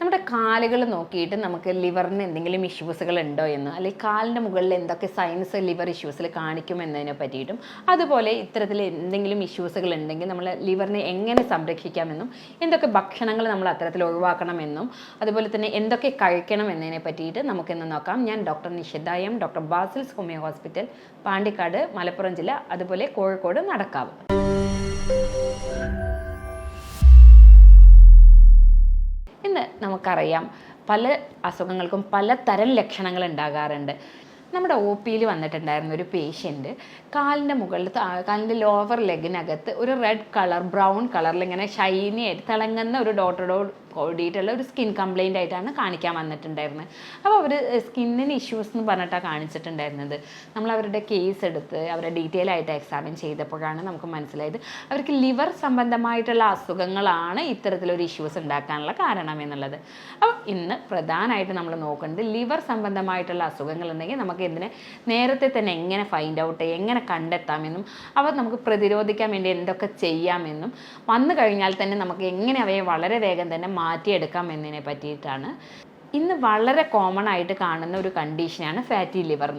നമ്മുടെ കാലുകൾ നോക്കിയിട്ട് നമുക്ക് ലിവറിന് എന്തെങ്കിലും ഇഷ്യൂസുകൾ ഉണ്ടോ എന്ന് അല്ലെങ്കിൽ കാലിന്റെ മുകളിൽ എന്തൊക്കെ സൈൻസ് ലിവർ ഇഷ്യൂസിൽ കാണിക്കും എന്നതിനെ പറ്റിയിട്ടും അതുപോലെ ഇത്തരത്തിൽ എന്തെങ്കിലും ഇഷ്യൂസുകൾ ഉണ്ടെങ്കിൽ നമ്മൾ ലിവറിനെ എങ്ങനെ സംരക്ഷിക്കാമെന്നും എന്തൊക്കെ ഭക്ഷണങ്ങൾ നമ്മൾ അത്തരത്തിൽ ഒഴിവാക്കണമെന്നും അതുപോലെ തന്നെ എന്തൊക്കെ കഴിക്കണം എന്നതിനെ പറ്റിയിട്ട് നമുക്കിന്ന് നോക്കാം. ഞാൻ doctor Nishitha M doctor Basil's homoeo hospital Pandikkad Malappuram ജില്ല അതുപോലെ കോഴിക്കോട് നടക്കാവ്. നമുക്കറിയാം. പല അസുഖങ്ങൾക്കും പല തരം ലക്ഷണങ്ങൾ ഉണ്ടാകാറുണ്ട്. നമ്മുടെ ഒ പിയിൽ വന്നിട്ടുണ്ടായിരുന്ന ഒരു പേഷ്യന്റ് കാലിന്റെ മുകളിൽ കാലിന്റെ ലോവർ ലെഗിനകത്ത് ഒരു റെഡ് കളർ ബ്രൗൺ കളറിൽ ഇങ്ങനെ ഷൈനി ആയിട്ട് തിളങ്ങുന്ന ഒരു ഡോട്ടറോട് കൂടിയിട്ടുള്ള ഒരു സ്കിൻ കംപ്ലൈന്റ് ആയിട്ടാണ് കാണിക്കാൻ വന്നിട്ടുണ്ടായിരുന്നത് അപ്പോൾ അവർ സ്കിന്നിന് ഇഷ്യൂസ് എന്ന് പറഞ്ഞിട്ടാണ് കാണിച്ചിട്ടുണ്ടായിരുന്നത്. നമ്മൾ അവരുടെ കേസ് എടുത്ത് അവരെ ഡീറ്റെയിൽ ആയിട്ട് എക്സാമിൻ ചെയ്തപ്പോഴാണ് നമുക്ക് മനസ്സിലായത്. അവർക്ക് ലിവർ സംബന്ധമായിട്ടുള്ള അസുഖങ്ങളാണ് ഇത്തരത്തിലൊരു ഇഷ്യൂസ് ഉണ്ടാക്കാനുള്ള കാരണം എന്നുള്ളത്. അപ്പോൾ ഇന്ന് പ്രധാനമായിട്ട് നമ്മൾ നോക്കുന്നത് ലിവർ സംബന്ധമായിട്ടുള്ള അസുഖങ്ങൾ ഉണ്ടെങ്കിൽ നമുക്ക് ഇതിനെ നേരത്തെ തന്നെ എങ്ങനെ ഫൈൻഡ് ഔട്ട് എങ്ങനെ കണ്ടെത്താമെന്നും അവ നമുക്ക് പ്രതിരോധിക്കാൻ വേണ്ടി എന്തൊക്കെ ചെയ്യാമെന്നും വന്നു കഴിഞ്ഞാൽ തന്നെ നമുക്ക് എങ്ങനെ അവയെ വളരെ വേഗം തന്നെ മാറ്റിയെടുക്കാം എന്നതിനെ പറ്റിയിട്ടാണ്. ഇന്ന് വളരെ കോമൺ ആയിട്ട് കാണുന്ന ഒരു കണ്ടീഷനാണ് ഫാറ്റി ലിവർ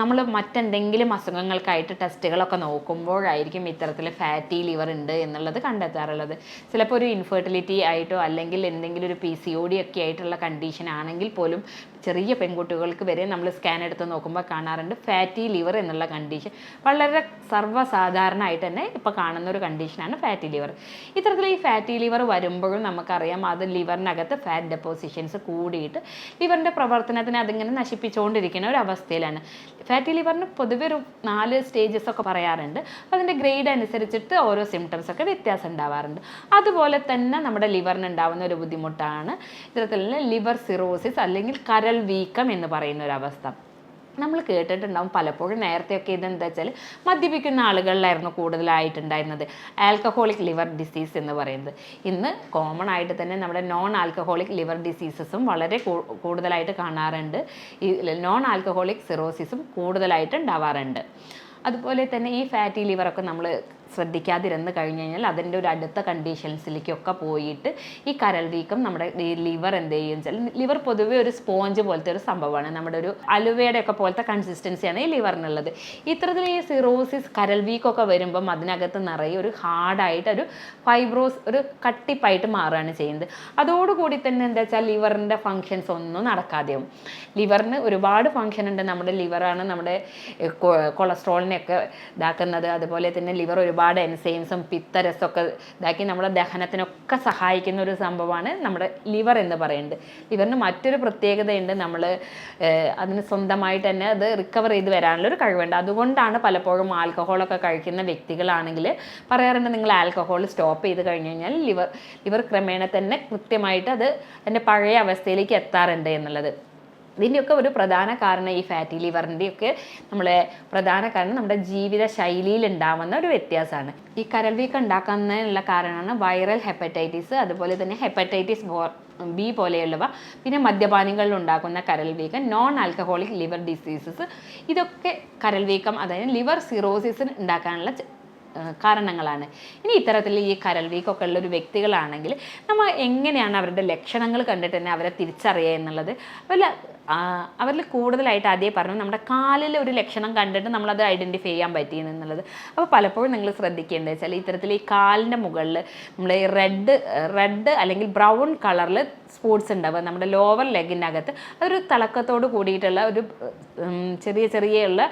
നമ്മൾ മറ്റെന്തെങ്കിലും അസുഖങ്ങൾക്കായിട്ട് ടെസ്റ്റുകളൊക്കെ നോക്കുമ്പോഴായിരിക്കും ഇത്തരത്തിൽ ഫാറ്റി ലിവർ ഉണ്ട് എന്നുള്ളത് കണ്ടെത്താറുള്ളത്. ചിലപ്പോൾ ഒരു ഇൻഫെർട്ടിലിറ്റി ആയിട്ടോ അല്ലെങ്കിൽ എന്തെങ്കിലും ഒരു പി സി ഒ ഡി ഒക്കെ ആയിട്ടുള്ള കണ്ടീഷൻ ആണെങ്കിൽ പോലും ചെറിയ പെൺകുട്ടികൾക്ക് വരെ നമ്മൾ സ്കാൻ എടുത്ത് നോക്കുമ്പോൾ കാണാറുണ്ട് ഫാറ്റി ലിവർ എന്നുള്ള കണ്ടീഷൻ വളരെ സർവസാധാരണ സർവസാധാരണമായിട്ട് തന്നെ ഇപ്പോൾ കാണുന്ന ഒരു കണ്ടീഷനാണ് ഫാറ്റി ലിവർ ഇത്തരത്തിൽ ഈ ഫാറ്റി ലിവർ വരുമ്പോഴും നമുക്കറിയാം അത് ലിവറിനകത്ത് ഫാറ്റ് ഡെപ്പോസിഷൻസ് കൂടിയിട്ട് ലിവറിന്റെ പ്രവർത്തനത്തിനെ അതിങ്ങനെ നശിപ്പിച്ചുകൊണ്ടിരിക്കുന്ന ഒരു അവസ്ഥയിലാണ്. ഫാറ്റി ലിവറിന് പൊതുവെ ഒരു നാല് സ്റ്റേജസ് ഒക്കെ പറയാറുണ്ട്. അതിന്റെ ഗ്രേഡ് അനുസരിച്ചിട്ട് ഓരോ സിംറ്റംസ് ഒക്കെ വ്യത്യാസം ഉണ്ടാവാറുണ്ട്. അതുപോലെ തന്നെ നമ്മുടെ ലിവറിന് ഉണ്ടാവുന്ന ഒരു ബുദ്ധിമുട്ടാണ് ഇത്തരത്തിലുള്ള ലിവർ സിറോസിസ് അല്ലെങ്കിൽ കരൾ വീക്കം എന്ന് പറയുന്ന ഒരു അവസ്ഥ. നമ്മൾ കേട്ടിട്ടുണ്ടാവും പലപ്പോഴും നേരത്തെയൊക്കെ ഇതെന്താ വെച്ചാൽ മദ്യപിക്കുന്ന ആളുകളിലായിരുന്നു കൂടുതലായിട്ടുണ്ടായിരുന്നത്. ആൽക്കഹോളിക് ലിവർ ഡിസീസ് എന്ന് പറയുന്നത്. ഇന്ന് കോമൺ ആയിട്ട് തന്നെ നമ്മുടെ നോൺ ആൽക്കഹോളിക് ലിവർ ഡിസീസസും വളരെ കൂടുതലായിട്ട് കാണാറുണ്ട്. ഈ നോൺ ആൽക്കഹോളിക് സിറോസിസും കൂടുതലായിട്ട് ഉണ്ടാവാറുണ്ട്. അതുപോലെ തന്നെ ഈ ഫാറ്റി ലിവറൊക്കെ നമ്മൾ ശ്രദ്ധിക്കാതിരുന്ന് കഴിഞ്ഞ് കഴിഞ്ഞാൽ അതിന്റെ ഒരു അടുത്ത കണ്ടീഷൻസിലേക്കൊക്കെ പോയിട്ട് ഈ കരൾ വീക്കം നമ്മുടെ ഈ ലിവർ എന്ത് ചെയ്യും വെച്ചാൽ ലിവർ പൊതുവേ ഒരു സ്പോഞ്ച് പോലത്തെ ഒരു സംഭവമാണ്. നമ്മുടെ ഒരു അലുവയുടെ ഒക്കെ പോലത്തെ കൺസിസ്റ്റൻസിയാണ് ഈ ലിവറിനുള്ളത്. ഇത്തരത്തിൽ ഈ സിറോസിസ് കരൾ വീക്കൊക്കെ വരുമ്പം അതിനകത്ത് നിറയെ ഒരു ഹാർഡായിട്ട് ഒരു ഫൈബ്രോസ് ഒരു കട്ടിപ്പായിട്ട് മാറുകയാണ് ചെയ്യുന്നത്. അതോടുകൂടി തന്നെ എന്താ വെച്ചാൽ ലിവറിന്റെ ഫങ്ഷൻസ് ഒന്നും നടക്കാതെയാവും. ലിവറിന് ഒരുപാട് ഫങ്ഷൻ ഉണ്ട്. നമ്മുടെ ലിവറാണ് നമ്മുടെ കൊളസ്ട്രോളിനെയൊക്കെ ഇതാക്കുന്നത്. അതുപോലെ തന്നെ ലിവർ ഒരുപാട് എൻസൈംസും പിത്തരസമൊക്കെ ഇതാക്കി നമ്മുടെ ദഹനത്തിനൊക്കെ സഹായിക്കുന്ന ഒരു സംഭവമാണ് നമ്മുടെ ലിവർ എന്ന് പറയുന്നത്. ലിവറിന് മറ്റൊരു പ്രത്യേകതയുണ്ട്. നമ്മൾ അതിന് സ്വന്തമായിട്ട് തന്നെ അത് റിക്കവർ ചെയ്ത് വരാനുള്ള ഒരു കഴിവുണ്ട്. അതുകൊണ്ടാണ് പലപ്പോഴും ആൽക്കഹോളൊക്കെ കഴിക്കുന്ന വ്യക്തികളാണെങ്കിൽ പറയാറുണ്ട് നിങ്ങൾ ആൽക്കഹോൾ സ്റ്റോപ്പ് ചെയ്ത് കഴിഞ്ഞ് കഴിഞ്ഞാൽ ലിവർ ലിവർ ക്രമേണ തന്നെ കൃത്യമായിട്ട് അത് അതിന്റെ പഴയ അവസ്ഥയിലേക്ക് എത്താറുണ്ട് എന്നുള്ളത്. ഇതിന്റെയൊക്കെ ഒരു പ്രധാന കാരണം ഈ ഫാറ്റി ലിവറിന്റെയൊക്കെ നമ്മളെ പ്രധാന കാരണം നമ്മുടെ ജീവിത ശൈലിയിൽ ഉണ്ടാവുന്ന ഒരു വ്യത്യാസമാണ്. ഈ കരൾ വീക്കം ഉണ്ടാക്കുന്നതിനുള്ള കാരണമാണ് വൈറൽ ഹെപ്പറ്റൈറ്റിസ് അതുപോലെ തന്നെ ഹെപ്പറ്റൈറ്റിസ് ബി പോലെയുള്ളവ പിന്നെ മദ്യപാനികളിൽ ഉണ്ടാക്കുന്ന കരൾ വീക്കം നോൺ ആൽക്കഹോളിക് ലിവർ ഡിസീസസ് ഇതൊക്കെ കരൾ വീക്കം അതായത് ലിവർ സിറോസിസ് ഉണ്ടാക്കാനുള്ള കാരണങ്ങളാണ്. ഇനി ഇത്തരത്തിൽ ഈ കരൾ വീക്കൊക്കെ ഉള്ള ഒരു വ്യക്തികളാണെങ്കിൽ നമ്മൾ എങ്ങനെയാണ് അവരുടെ ലക്ഷണങ്ങൾ കണ്ടിട്ട് തന്നെ അവരെ തിരിച്ചറിയുക എന്നുള്ളത്? വല്ല അവരിൽ കൂടുതലായിട്ട് ആദ്യം പറഞ്ഞു നമ്മുടെ കാലിൽ ഒരു ലക്ഷണം കണ്ടിട്ട് നമ്മളത് ഐഡന്റിഫൈ ചെയ്യാൻ പറ്റിയെന്ന് എന്നുള്ളത്. അപ്പോൾ പലപ്പോഴും നിങ്ങൾ ശ്രദ്ധിക്കേണ്ടത് വെച്ചാൽ ഇത്തരത്തിൽ ഈ കാലിന്റെ മുകളിൽ നമ്മൾ റെഡ് റെഡ് അല്ലെങ്കിൽ ബ്രൗൺ കളറിൽ സ്പോട്സ് ഉണ്ടാവുക നമ്മുടെ ലോവർ ലെഗിനകത്ത് അതൊരു തിളക്കത്തോട് കൂടിയിട്ടുള്ള ഒരു ചെറിയ ചെറിയ ഉള്ള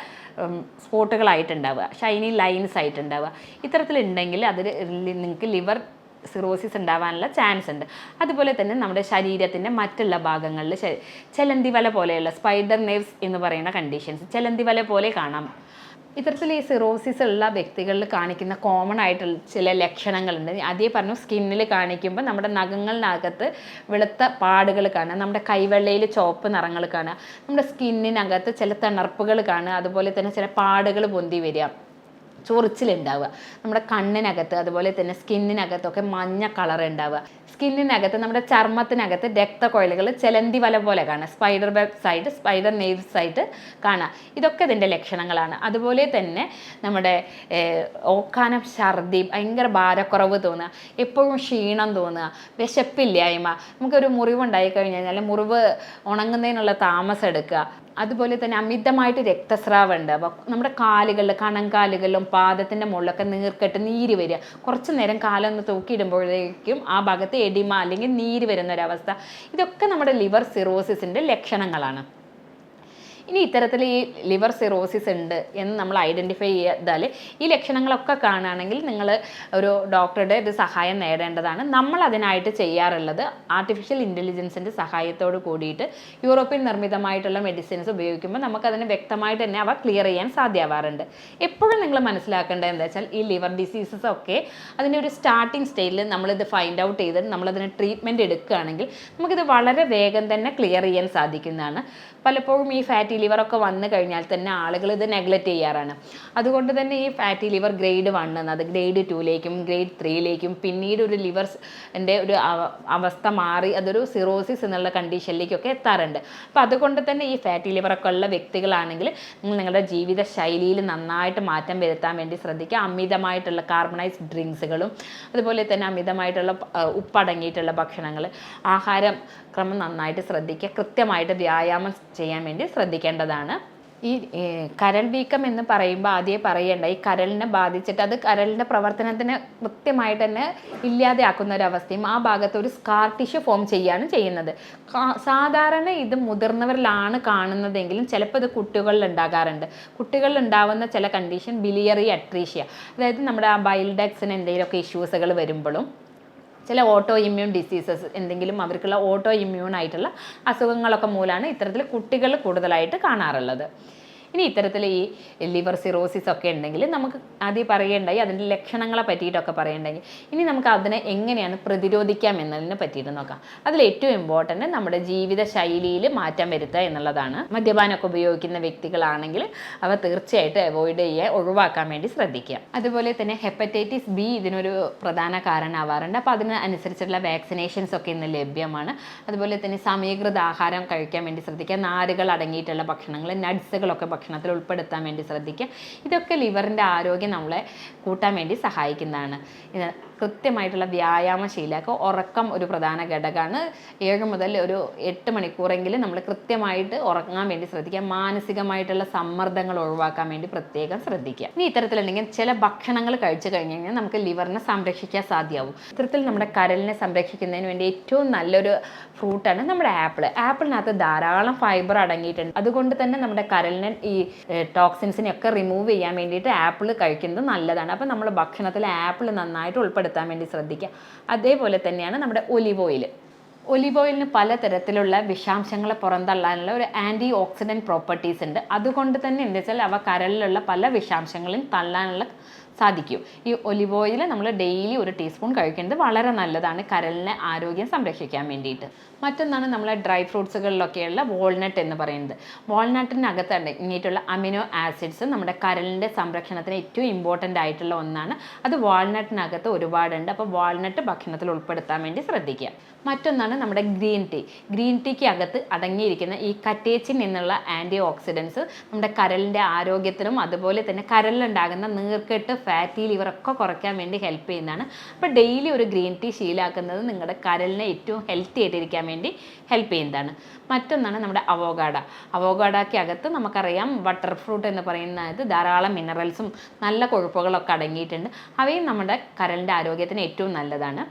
സ്പോട്ടുകളായിട്ടുണ്ടാവുക ഷൈനി ലൈൻസ് ആയിട്ടുണ്ടാവുക. ഇത്തരത്തിലുണ്ടെങ്കിൽ അതിൽ നിങ്ങൾക്ക് ലിവർ സിറോസിസ് ഉണ്ടാവാനുള്ള ചാൻസ് ഉണ്ട്. അതുപോലെ തന്നെ നമ്മുടെ ശരീരത്തിന്റെ മറ്റുള്ള ഭാഗങ്ങളിൽ ചെലന്തി വല പോലെയുള്ള സ്പൈഡർ നെവ്സ് എന്ന് പറയുന്ന കണ്ടീഷൻസ് ചെലന്തി വല പോലെ കാണാം. ഇത്തരത്തിൽ ഈ സിറോസിസ് ഉള്ള വ്യക്തികളിൽ കാണിക്കുന്ന കോമൺ ആയിട്ടുള്ള ചില ലക്ഷണങ്ങളുണ്ട്. അതേ പറഞ്ഞു സ്കിന്നിൽ കാണിക്കുമ്പോൾ നമ്മുടെ നഖങ്ങളിനകത്ത് വെളുത്ത പാടുകൾ കാണുക നമ്മുടെ കൈവെള്ളയിൽ ചുവപ്പ് നിറങ്ങൾ കാണുക നമ്മുടെ സ്കിന്നിനകത്ത് ചില തണർപ്പുകൾ കാണുക അതുപോലെ തന്നെ ചില പാടുകൾ പൊന്തി വരിക. ചൊറിച്ചിലുണ്ടാവുക. നമ്മുടെ കണ്ണിനകത്ത് അതുപോലെ തന്നെ സ്കിന്നിനകത്തൊക്കെ മഞ്ഞ കളർ ഉണ്ടാവുക സ്കിന്നിനകത്ത് നമ്മുടെ ചർമ്മത്തിനകത്ത് രക്തക്കൊഴലുകൾ ചെലന്തി വല പോലെ കാണാം. സ്പൈഡർ വെബ്സ് ആയിട്ട് സ്പൈഡർ നെയിൽസ് ആയിട്ട് കാണാം. ഇതൊക്കെ ഇതിന്റെ ലക്ഷണങ്ങളാണ്. അതുപോലെ തന്നെ നമ്മുടെ ഓക്കാനം ഛർദി ഭയങ്കര ഭാരക്കുറവ് തോന്നുക എപ്പോഴും ക്ഷീണം തോന്നുക വിശപ്പില്ലായ്മ നമുക്കൊരു മുറിവുണ്ടായി കഴിഞ്ഞാൽ മുറിവ് ഉണങ്ങുന്നതിനുള്ള താമസം എടുക്കുക. അതുപോലെ തന്നെ അമിതമായിട്ട് രക്തസ്രാവം ഉണ്ട്. അപ്പോൾ നമ്മുടെ കാലുകളിൽ കണങ്കാലുകളിലും പാദത്തിന്റെ മുകളിലൊക്കെ നീർക്കെട്ട് നീര് വരിക. കുറച്ച് നേരം കാലൊന്ന് തൂക്കിയിടുമ്പോഴേക്കും ആ ഭാഗത്ത് എഡിമ അല്ലെങ്കിൽ നീര് വരുന്ന ഒരവസ്ഥ. ഇതൊക്കെ നമ്മുടെ ലിവർ സിറോസിസിന്റെ ലക്ഷണങ്ങളാണ്. ഇനി ഇത്തരത്തിൽ ഈ ലിവർ സിറോസിസ് ഉണ്ട് എന്ന് നമ്മൾ ഐഡന്റിഫൈ ചെയ്താൽ ഈ ലക്ഷണങ്ങളൊക്കെ കാണുകയാണെങ്കിൽ നിങ്ങൾ ഒരു ഡോക്ടറുടെ ഒരു സഹായം നേടേണ്ടതാണ്. നമ്മൾ അതിനായിട്ട് ചെയ്യാറുള്ളത് ആർട്ടിഫിഷ്യൽ ഇന്റലിജൻസിന്റെ സഹായത്തോട് കൂടിയിട്ട് യൂറോപ്യൻ നിർമ്മിതമായിട്ടുള്ള മെഡിസിൻസ് ഉപയോഗിക്കുമ്പോൾ നമുക്കതിന് വ്യക്തമായിട്ട് തന്നെ അവ ക്ലിയർ ചെയ്യാൻ സാധ്യമാവാറുണ്ട്. എപ്പോഴും നിങ്ങൾ മനസ്സിലാക്കേണ്ടത് എന്താ വെച്ചാൽ ഈ ലിവർ ഡിസീസസ് ഒക്കെ അതിന്റെ ഒരു സ്റ്റാർട്ടിങ് സ്റ്റേജിൽ നമ്മളിത് ഫൈൻഡ് ഔട്ട് ചെയ്ത് നമ്മളതിന് ട്രീറ്റ്മെന്റ് എടുക്കുകയാണെങ്കിൽ നമുക്കിത് വളരെ വേഗം തന്നെ ക്ലിയർ ചെയ്യാൻ സാധിക്കുന്നതാണ്. പലപ്പോഴും ഈ ഫാറ്റി ലിവർ ഒക്കെ വന്നു കഴിഞ്ഞാൽ തന്നെ ആളുകൾ ഇത് നെഗ്ലക്റ്റ് ചെയ്യാറാണ്. അതുകൊണ്ട് തന്നെ ഈ ഫാറ്റി ലിവർ ഗ്രേഡ് വൺ എന്നത് ഗ്രേഡ് ടൂയിലേക്കും ഗ്രേഡ് ത്രീയിലേക്കും പിന്നീട് ഒരു ലിവർ എന്റെ ഒരു അവസ്ഥ മാറി അതൊരു സിറോസിസ് എന്നുള്ള കണ്ടീഷനിലേക്കൊക്കെ എത്താറുണ്ട്. അപ്പോൾ അതുകൊണ്ട് തന്നെ ഈ ഫാറ്റി ലിവറൊക്കെ ഉള്ള വ്യക്തികളാണെങ്കിൽ നിങ്ങൾ നിങ്ങളുടെ ജീവിത ശൈലിയിൽ നന്നായിട്ട് മാറ്റം വരുത്താൻ വേണ്ടി ശ്രദ്ധിക്കുക. അമിതമായിട്ടുള്ള കാർബണൈസ്ഡ് ഡ്രിങ്ക്സുകളും അതുപോലെ തന്നെ അമിതമായിട്ടുള്ള ഉപ്പടങ്ങിയിട്ടുള്ള ഭക്ഷണങ്ങൾ ആഹാരം ക്രമം നന്നായിട്ട് ശ്രദ്ധിക്കുക. കൃത്യമായിട്ട് വ്യായാമം ചെയ്യാൻ വേണ്ടി ശ്രദ്ധിക്കേണ്ടതാണ്. ഈ കരൾ വീക്കം എന്ന് പറയുമ്പോൾ ആദ്യം പറയേണ്ട ഈ കരളിനെ ബാധിച്ചിട്ട് അത് കരളിന്റെ പ്രവർത്തനത്തിന് കൃത്യമായിട്ട് തന്നെ ഇല്ലാതെയാക്കുന്ന അവസ്ഥയും ആ ഭാഗത്ത് ഒരു സ്കാർ ടിഷ്യൂ ഫോം ചെയ്യാണ് ചെയ്യുന്നത്. സാധാരണ ഇത് മുതിർന്നവരിലാണ് കാണുന്നതെങ്കിലും ചിലപ്പോൾ ഇത് കുട്ടികളിൽ ഉണ്ടാകാറുണ്ട്. കുട്ടികളിൽ ഉണ്ടാവുന്ന ചില കണ്ടീഷൻ ബിലിയറി അട്രീഷ്യ അതായത് നമ്മുടെ ആ ബൈൽഡക്സിന് എന്തെങ്കിലുമൊക്കെ ഇഷ്യൂസുകൾ വരുമ്പോഴും ചില ഓട്ടോ ഇമ്മ്യൂൺ ഡിസീസസ് എന്തെങ്കിലും അവർക്കുള്ള ഓട്ടോ ഇമ്മ്യൂൺ ആയിട്ടുള്ള അസുഖങ്ങളൊക്കെ മൂലമാണ് ഇത്തരത്തിൽ കുട്ടികൾ കൂടുതലായിട്ട് കാണാറുള്ളത്. ഇനി ഇത്തരത്തിൽ ഈ ലിവർ സിറോസിസ് ഒക്കെ ഉണ്ടെങ്കിൽ നമുക്ക് ആദ്യം പറയേണ്ടായി അതിന്റെ ലക്ഷണങ്ങളെ പറ്റിയിട്ടൊക്കെ പറയേണ്ടെങ്കിൽ ഇനി നമുക്ക് അതിനെ എങ്ങനെയാണ് പ്രതിരോധിക്കാം എന്നതിനെ പറ്റിയിട്ട് നോക്കാം. അതിൽ ഏറ്റവും ഇമ്പോർട്ടന്റ് നമ്മുടെ ജീവിത ശൈലിയിൽ മാറ്റം വരുത്തുക എന്നുള്ളതാണ്. മദ്യപാനമൊക്കെ ഉപയോഗിക്കുന്ന വ്യക്തികളാണെങ്കിൽ അവ തീർച്ചയായിട്ടും അവോയ്ഡ് ചെയ്യുക ഒഴിവാക്കാൻ വേണ്ടി ശ്രദ്ധിക്കുക. അതുപോലെ തന്നെ ഹെപ്പറ്റൈറ്റിസ് ബി ഇതിനൊരു പ്രധാന കാരണമാവാറുണ്ട്. അപ്പോൾ അതിന് അനുസരിച്ചുള്ള വാക്സിനേഷൻസ് ഒക്കെ ഇന്ന് ലഭ്യമാണ്. അതുപോലെ തന്നെ സമീകൃത ആഹാരം കഴിക്കാൻ വേണ്ടി ശ്രദ്ധിക്കുക. നാരുകൾ അടങ്ങിയിട്ടുള്ള ഭക്ഷണങ്ങൾ നട്ട്സുകളൊക്കെ ഭക്ഷണത്തിൽ ഉൾപ്പെടുത്താൻ വേണ്ടി ശ്രദ്ധിക്കുക. ഇതൊക്കെ ലിവറിന്റെ ആരോഗ്യം നമ്മളെ കൂട്ടാൻ വേണ്ടി സഹായിക്കുന്നതാണ്. കൃത്യമായിട്ടുള്ള വ്യായാമ ശീലമൊക്കെ ഉറക്കം ഒരു പ്രധാന ഘടകമാണ്. ഏഴ് മുതൽ ഒരു എട്ട് മണിക്കൂറെങ്കിലും നമ്മൾ കൃത്യമായിട്ട് ഉറങ്ങാൻ വേണ്ടി ശ്രദ്ധിക്കുക. മാനസികമായിട്ടുള്ള സമ്മർദ്ദങ്ങൾ ഒഴിവാക്കാൻ വേണ്ടി പ്രത്യേകം ശ്രദ്ധിക്കുക. ഇനി ഇത്തരത്തിലുണ്ടെങ്കിൽ ചില ഭക്ഷണങ്ങൾ കഴിച്ചു കഴിഞ്ഞ് കഴിഞ്ഞാൽ നമുക്ക് ലിവറിനെ സംരക്ഷിക്കാൻ സാധ്യമാവും. ഇത്തരത്തിൽ നമ്മുടെ കരലിനെ സംരക്ഷിക്കുന്നതിന് വേണ്ടി ഏറ്റവും നല്ലൊരു ഫ്രൂട്ടാണ് നമ്മുടെ ആപ്പിൾ ആപ്പിളിനകത്ത് ധാരാളം ഫൈബർ അടങ്ങിയിട്ടുണ്ട്. അതുകൊണ്ട് തന്നെ നമ്മുടെ കരലിനെ ഈ ടോക്സിൻസിനെയൊക്കെ റിമൂവ് ചെയ്യാൻ വേണ്ടിയിട്ട് ആപ്പിൾ കഴിക്കുന്നത് നല്ലതാണ്. അപ്പം നമ്മൾ ഭക്ഷണത്തിൽ ആപ്പിൾ നന്നായിട്ട് ഉൾപ്പെടുത്താൻ വേണ്ടി ശ്രദ്ധിക്കുക. അതേപോലെ തന്നെയാണ് നമ്മുടെ ഒലിവ് ഓയിൽ. ഒലിവ് ഓയിലിന് പലതരത്തിലുള്ള വിഷാംശങ്ങളെ പുറന്തള്ളാനുള്ള ഒരു ആന്റി ഓക്സിഡന്റ് പ്രോപ്പർട്ടീസ് ഉണ്ട്. അതുകൊണ്ട് തന്നെ എന്താ വെച്ചാൽ അവ കരളിലുള്ള പല വിഷാംശങ്ങളും തള്ളാനുള്ള സാധിക്കും. ഈ ഒലിവ് ഓയിൽ നമ്മൾ ഡെയിലി ഒരു ടീസ്പൂൺ കഴിക്കേണ്ടത് വളരെ നല്ലതാണ്. കരലിനെ ആരോഗ്യം സംരക്ഷിക്കാൻ വേണ്ടിയിട്ട്. മറ്റൊന്നാണ് നമ്മളെ ഡ്രൈ ഫ്രൂട്ട്സുകളിലൊക്കെയുള്ള വാൾനട്ട് എന്ന് പറയുന്നത്. വാൾനട്ടിനകത്ത് അടങ്ങിയിട്ടുള്ള അമിനോ ആസിഡ്സ് നമ്മുടെ കരലിന്റെ സംരക്ഷണത്തിന് ഏറ്റവും ഇമ്പോർട്ടന്റ് ആയിട്ടുള്ള ഒന്നാണ്. അത് വാൾനട്ടിനകത്ത് ഒരുപാടുണ്ട്. അപ്പോൾ വാൾനട്ട് ഭക്ഷണത്തിൽ ഉൾപ്പെടുത്താൻ വേണ്ടി ശ്രദ്ധിക്കുക. മറ്റൊന്നാണ് നമ്മുടെ ഗ്രീൻ ടീ ഗ്രീൻ ടീക്ക് അകത്ത് അടങ്ങിയിരിക്കുന്ന ഈ കറ്റേച്ചിൻ എന്നുള്ള ആന്റി ഓക്സിഡൻസ് നമ്മുടെ കരലിന്റെ ആരോഗ്യത്തിനും അതുപോലെ തന്നെ കരലിലുണ്ടാകുന്ന നീർക്കെട്ട് ഫാറ്റി ലിവർ ഒക്കെ കുറയ്ക്കാൻ വേണ്ടി ഹെൽപ്പ് ചെയ്യുന്നതാണ്. അപ്പോൾ ഡെയിലി ഒരു ഗ്രീൻ ടീ ശീലാക്കുന്നത് നിങ്ങളുടെ കരലിനെ ഏറ്റവും ഹെൽത്തി ആയിട്ടിരിക്കാൻ വേണ്ടി ഹെൽപ്പ് ചെയ്യുന്നതാണ്. മറ്റൊന്നാണ് നമ്മുടെ അവോഗാഡ അവോഗാഡയ്ക്ക് അകത്ത് നമുക്കറിയാം ബട്ടർ ഫ്രൂട്ട് എന്ന് പറയുന്നത് ധാരാളം മിനറൽസും നല്ല കൊഴുപ്പുകളൊക്കെ അടങ്ങിയിട്ടുണ്ട്. അവയും നമ്മുടെ കരലിന്റെ ആരോഗ്യത്തിന് ഏറ്റവും നല്ലതാണ്.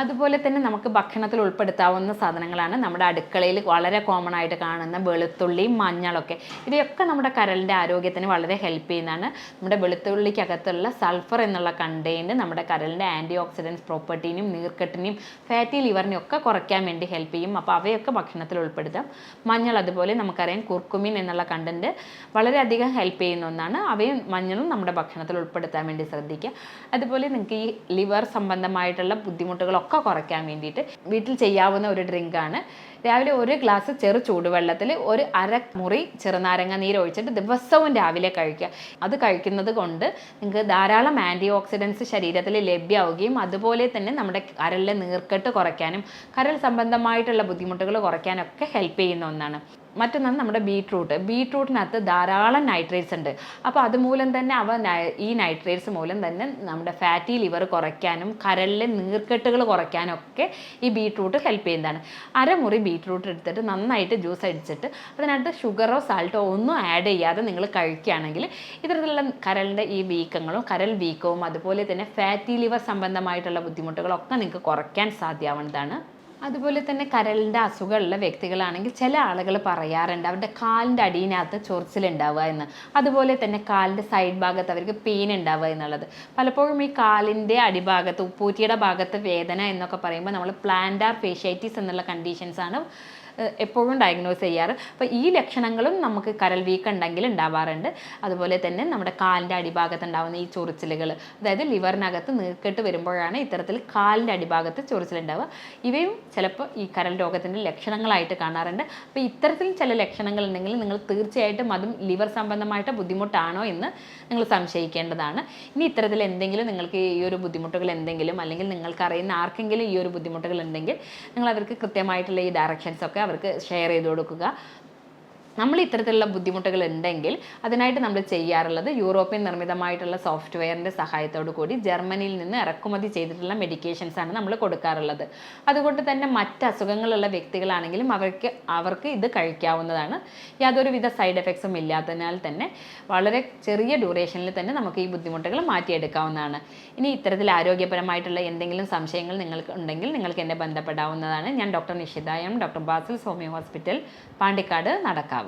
അതുപോലെ തന്നെ നമുക്ക് ഭക്ഷണത്തിൽ ഉൾപ്പെടുത്താവുന്ന സാധനങ്ങളാണ് നമ്മുടെ അടുക്കളയിൽ വളരെ കോമൺ ആയിട്ട് കാണുന്ന വെളുത്തുള്ളി മഞ്ഞളൊക്കെ. ഇവയൊക്കെ നമ്മുടെ കരളിന്റെ ആരോഗ്യത്തിന് വളരെ ഹെൽപ്പ് ചെയ്യുന്നതാണ്. നമ്മുടെ വെളുത്തുള്ളിക്കകത്തുള്ള സൾഫർ എന്നുള്ള കണ്ടെയ്ന്റ് നമ്മുടെ കരളിന്റെ ആന്റി ഓക്സിഡൻസ് പ്രോപ്പർട്ടീനും നീർക്കെട്ടിനെയും ഫാറ്റി ലിവറിനെയും ഒക്കെ കുറയ്ക്കാൻ വേണ്ടി ഹെൽപ്പ് ചെയ്യും. അപ്പോൾ അവയൊക്കെ ഭക്ഷണത്തിൽ ഉൾപ്പെടുത്താം. മഞ്ഞൾ അതുപോലെ നമുക്കറിയാം കുർക്കുമിൻ എന്നുള്ള കണ്ടന്റ് വളരെയധികം ഹെൽപ്പ് ചെയ്യുന്ന ഒന്നാണ്. അവയും മഞ്ഞളും നമ്മുടെ ഭക്ഷണത്തിൽ ഉൾപ്പെടുത്താൻ വേണ്ടി ശ്രദ്ധിക്കുക. അതുപോലെ നിങ്ങൾക്ക് ഈ ലിവർ സംബന്ധമായിട്ടുള്ള ബുദ്ധിമുട്ടുകളൊക്കെ ബുദ്ധിമുട്ടുകളൊക്കെ കുറയ്ക്കാൻ വേണ്ടിയിട്ട് വീട്ടിൽ ചെയ്യാവുന്ന ഒരു ഡ്രിങ്കാണ് രാവിലെ ഒരു ഗ്ലാസ് ചെറു ചൂടുവെള്ളത്തിൽ ഒരു അര മുറി ചെറുനാരങ്ങ നീര് ഒഴിച്ചിട്ട് ദിവസവും രാവിലെ കഴിക്കുക. അത് കഴിക്കുന്നത് കൊണ്ട് നിങ്ങൾക്ക് ധാരാളം ആന്റി ഓക്സിഡൻസ് ശരീരത്തിൽ ലഭ്യമാവുകയും അതുപോലെ തന്നെ നമ്മുടെ കരളിലെ നീർക്കെട്ട് കുറയ്ക്കാനും കരൾ സംബന്ധമായിട്ടുള്ള ബുദ്ധിമുട്ടുകൾ കുറയ്ക്കാനൊക്കെ ഹെൽപ്പ് ചെയ്യുന്ന ഒന്നാണ്. മറ്റൊന്നാണ് നമ്മുടെ ബീട്രൂട്ട്. ബീട്രൂട്ടിനകത്ത് ധാരാളം നൈട്രേറ്റ്സ് ഉണ്ട്. അപ്പോൾ അതുമൂലം തന്നെ അവ ഈ നൈട്രേറ്റ്സ് മൂലം തന്നെ നമ്മുടെ ഫാറ്റി ലിവർ കുറയ്ക്കാനും കരളിലെ നീർക്കെട്ടുകൾ കുറയ്ക്കാനും ഒക്കെ ഈ ബീട്രൂട്ട് ഹെൽപ്പ് ചെയ്യുന്നതാണ്. അരമുറി ബീട്രൂട്ട് എടുത്തിട്ട് നന്നായിട്ട് ജ്യൂസ് അടിച്ചിട്ട് അതിനകത്ത് ഷുഗറോ സാൾട്ടോ ഒന്നും ആഡ് ചെയ്യാതെ നിങ്ങൾ കഴിക്കുകയാണെങ്കിൽ ഇത്തരത്തിലുള്ള കരളിന്റെ ഈ വീക്കങ്ങളും കരൾ വീക്കവും അതുപോലെ തന്നെ ഫാറ്റി ലിവർ സംബന്ധമായിട്ടുള്ള ബുദ്ധിമുട്ടുകളൊക്കെ നിങ്ങൾക്ക് കുറയ്ക്കാൻ സാധ്യമാവുന്നതാണ്. അതുപോലെ തന്നെ കരളിന്റെ അസുഖമുള്ള വ്യക്തികളാണെങ്കിൽ ചില ആളുകൾ പറയാറുണ്ട് അവരുടെ കാലിന്റെ അടിയിനകത്ത് ചൊറിച്ചിലുണ്ടാവുക എന്ന്. അതുപോലെ തന്നെ കാലിന്റെ സൈഡ് ഭാഗത്ത് അവർക്ക് പെയിൻ ഉണ്ടാവുക എന്നുള്ളത്. പലപ്പോഴും ഈ കാലിന്റെ അടിഭാഗത്ത് ഉപ്പൂറ്റിയുടെ ഭാഗത്ത് വേദന എന്നൊക്കെ പറയുമ്പോൾ നമ്മൾ പ്ലാന്റാർ ഫേഷ്യാറ്റിസ് എന്നുള്ള കണ്ടീഷൻസാണ് എപ്പോഴും ഡയഗ്നോസ് ചെയ്യാറ്. അപ്പോൾ ഈ ലക്ഷണങ്ങളും നമുക്ക് കരൾ വീക്ക് ഉണ്ടെങ്കിൽ ഉണ്ടാവാറുണ്ട്. അതുപോലെ തന്നെ നമ്മുടെ കാലിന്റെ അടിഭാഗത്ത് ഉണ്ടാകുന്ന ഈ ചൊറിച്ചിലുകൾ അതായത് ലിവറിനകത്ത് നീർക്കെട്ട് വരുമ്പോഴാണ് ഇത്തരത്തിൽ കാലിന്റെ അടിഭാഗത്ത് ചൊറിച്ചിലുണ്ടാവുക ഇവയും ചിലപ്പോൾ ഈ കരൾ രോഗത്തിന്റെ ലക്ഷണങ്ങളായിട്ട് കാണാറുണ്ട്. അപ്പോൾ ഇത്തരത്തിൽ ചില ലക്ഷണങ്ങൾ ഉണ്ടെങ്കിൽ നിങ്ങൾ തീർച്ചയായിട്ടും അതും ലിവർ സംബന്ധമായിട്ട് ബുദ്ധിമുട്ടാണോ എന്ന് നിങ്ങൾ സംശയിക്കേണ്ടതാണ്. ഇനി ഇത്തരത്തിൽ എന്തെങ്കിലും നിങ്ങൾക്ക് ഈ ഒരു ബുദ്ധിമുട്ടുകൾ എന്തെങ്കിലും അല്ലെങ്കിൽ നിങ്ങൾക്ക് അറിയുന്ന ആർക്കെങ്കിലും ഈ ഒരു ബുദ്ധിമുട്ടുകൾ ഉണ്ടെങ്കിൽ നിങ്ങൾ അവർക്ക് കൃത്യമായിട്ടുള്ള ഈ ഡയറക്ഷൻസ് ഒക്കെ അവർക്ക് ഷെയർ ചെയ്ത് കൊടുക്കുക. നമ്മൾ ഇത്തരത്തിലുള്ള ബുദ്ധിമുട്ടുകൾ ഉണ്ടെങ്കിൽ അതിനായിട്ട് നമ്മൾ ചെയ്യാറുള്ളത് യൂറോപ്യൻ നിർമ്മിതമായിട്ടുള്ള സോഫ്റ്റ്വെയറിന്റെ സഹായത്തോടു കൂടി ജർമ്മനിയിൽ നിന്ന് ഇറക്കുമതി ചെയ്തിട്ടുള്ള മെഡിക്കേഷൻസ് ആണ് നമ്മൾ കൊടുക്കാറുള്ളത്. അതുകൊണ്ട് തന്നെ മറ്റ് അസുഖങ്ങളുള്ള വ്യക്തികളാണെങ്കിലും അവർക്ക് അവർക്ക് ഇത് കഴിക്കാവുന്നതാണ്. യാതൊരുവിധ സൈഡ് എഫക്ട്സും ഇല്ലാത്തതിനാൽ തന്നെ വളരെ ചെറിയ ഡ്യൂറേഷനിൽ തന്നെ നമുക്ക് ഈ ബുദ്ധിമുട്ടുകൾ മാറ്റിയെടുക്കാവുന്നതാണ്. ഇനി ഇത്തരത്തിൽ ആരോഗ്യപരമായിട്ടുള്ള എന്തെങ്കിലും സംശയങ്ങൾ നിങ്ങൾക്ക് ഉണ്ടെങ്കിൽ നിങ്ങൾക്ക് എന്നെ ബന്ധപ്പെടാവുന്നതാണ്. ഞാൻ doctor Nishitha M doctor Basil Soumya hospital Pandikkad Nadakkavu.